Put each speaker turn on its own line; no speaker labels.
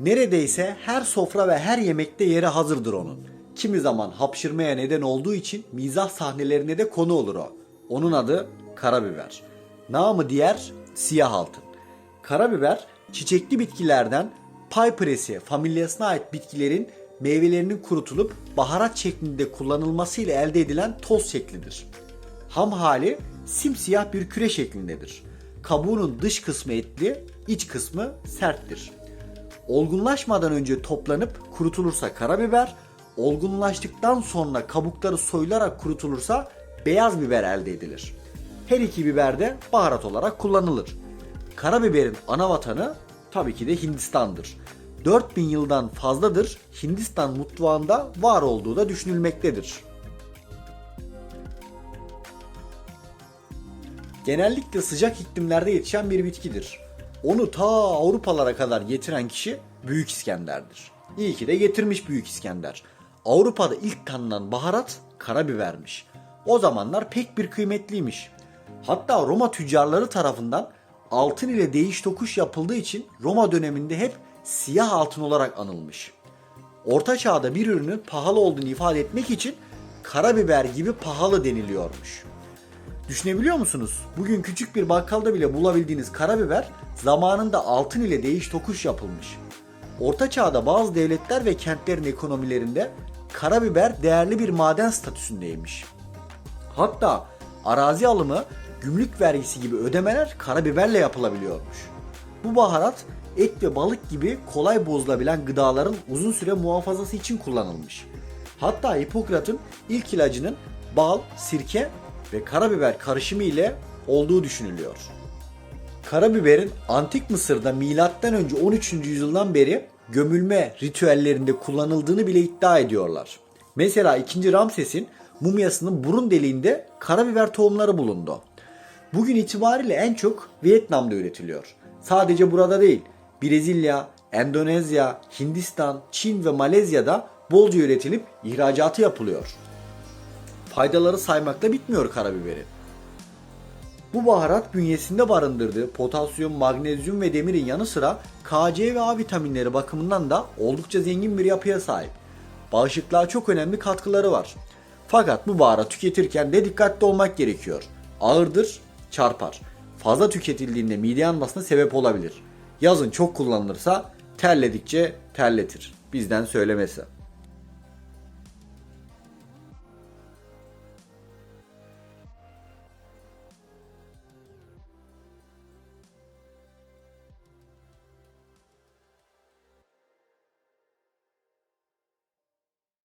Neredeyse her sofra ve her yemekte yeri hazırdır onun. Kimi zaman hapşırmaya neden olduğu için mizah sahnelerine de konu olur o. Onun adı karabiber. Namı diğer siyah altın. Karabiber çiçekli bitkilerden Piperesi familyasına ait bitkilerin meyvelerinin kurutulup baharat şeklinde kullanılmasıyla elde edilen toz şeklidir. Ham hali simsiyah bir küre şeklindedir. Kabuğunun dış kısmı etli, iç kısmı serttir. Olgunlaşmadan önce toplanıp kurutulursa karabiber, olgunlaştıktan sonra kabukları soyularak kurutulursa beyaz biber elde edilir. Her iki biber de baharat olarak kullanılır. Karabiberin ana vatanı tabii ki de Hindistan'dır. 4000 yıldan fazladır Hindistan mutfağında var olduğu da düşünülmektedir. Genellikle sıcak iklimlerde yetişen bir bitkidir. Onu ta Avrupalara kadar getiren kişi Büyük İskender'dir. İyi ki de getirmiş Büyük İskender. Avrupa'da ilk tanınan baharat karabibermiş. O zamanlar pek bir kıymetliymiş. Hatta Roma tüccarları tarafından altın ile değiş tokuş yapıldığı için Roma döneminde hep siyah altın olarak anılmış. Orta çağda bir ürünün pahalı olduğunu ifade etmek için karabiber gibi pahalı deniliyormuş. Düşünebiliyor musunuz? Bugün küçük bir bakkalda bile bulabildiğiniz karabiber zamanında altın ile değiş tokuş yapılmış. Orta çağda bazı devletler ve kentlerin ekonomilerinde karabiber değerli bir maden statüsündeymiş. Hatta arazi alımı, gümrük vergisi gibi ödemeler karabiberle yapılabiliyormuş. Bu baharat et ve balık gibi kolay bozulabilen gıdaların uzun süre muhafazası için kullanılmış. Hatta Hipokrat'ın ilk ilacının bal, sirke ve karabiber karışımı ile olduğu düşünülüyor. Karabiberin antik Mısır'da milattan önce 13. yüzyıldan beri gömülme ritüellerinde kullanıldığını bile iddia ediyorlar. Mesela 2. Ramses'in mumyasının burun deliğinde karabiber tohumları bulundu. Bugün itibariyle en çok Vietnam'da üretiliyor. Sadece burada değil, Brezilya, Endonezya, Hindistan, Çin ve Malezya'da bolca üretilip ihracatı yapılıyor. Faydaları saymakla bitmiyor karabiberin. Bu baharat bünyesinde barındırdığı potasyum, magnezyum ve demirin yanı sıra KC ve A vitaminleri bakımından da oldukça zengin bir yapıya sahip. Bağışıklığa çok önemli katkıları var. Fakat bu baharat tüketirken de dikkatli olmak gerekiyor. Ağırdır, çarpar. Fazla tüketildiğinde mide yanmasına sebep olabilir. Yazın çok kullanılırsa terledikçe terletir. Bizden söylemesi.